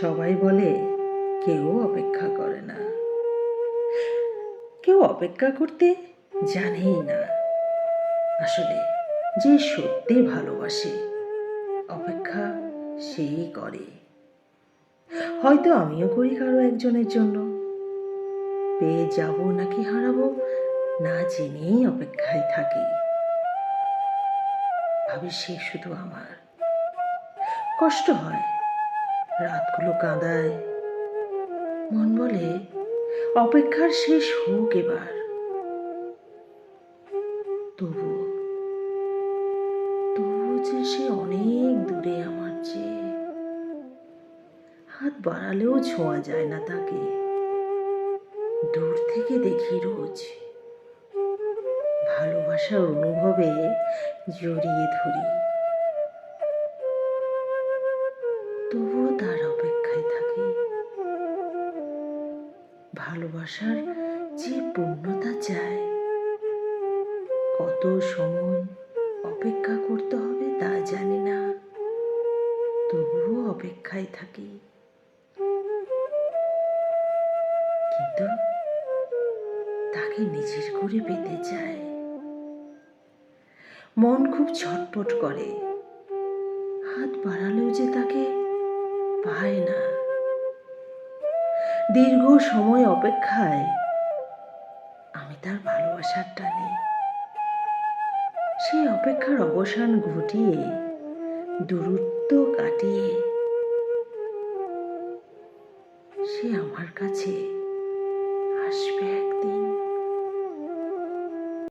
সবাই বলে, কেউ অপেক্ষা করে না। কেউ অপেক্ষা করতে জানেই না। আসলে যে সত্যি ভালোবাসে, অপেক্ষা সেই করে। হয়তো আমিও করি কারও একজনের জন্য। পেয়ে যাব নাকি হারাবো, না জেনেই অপেক্ষায় থাকি। ভাবি সে শুধু আমার। কষ্ট হয় রাতগুলো কাঁদায়। মন বলে, অপেক্ষার শেষ হোক এবার। তবু তবু যে সে অনেক দূরে আমার চেয়ে। হাত বাড়ালেও ছোঁয়া যায় না তাকে। দূর থেকে দেখি রোজ ভালোবাসার অনুভবে জড়িয়ে ধরি। তবুও তার অপেক্ষায় থাকি। ভালোবাসার যে পূর্ণতা চায়, কত সময় অপেক্ষা করতে হবে তা জানি না। তবুও অপেক্ষায় থাকি। কিন্তু তাকে নিজের করে পেতে চায়। মন খুব ছটপট করে। হাত বাড়ালেও যে তাকে পায় না। দীর্ঘ সময় অপেক্ষায় আমি তার ভালোবাসার টানে। সে অপেক্ষার অবসান ঘটিয়ে দূরত্ব কাটিয়ে সে আমার কাছে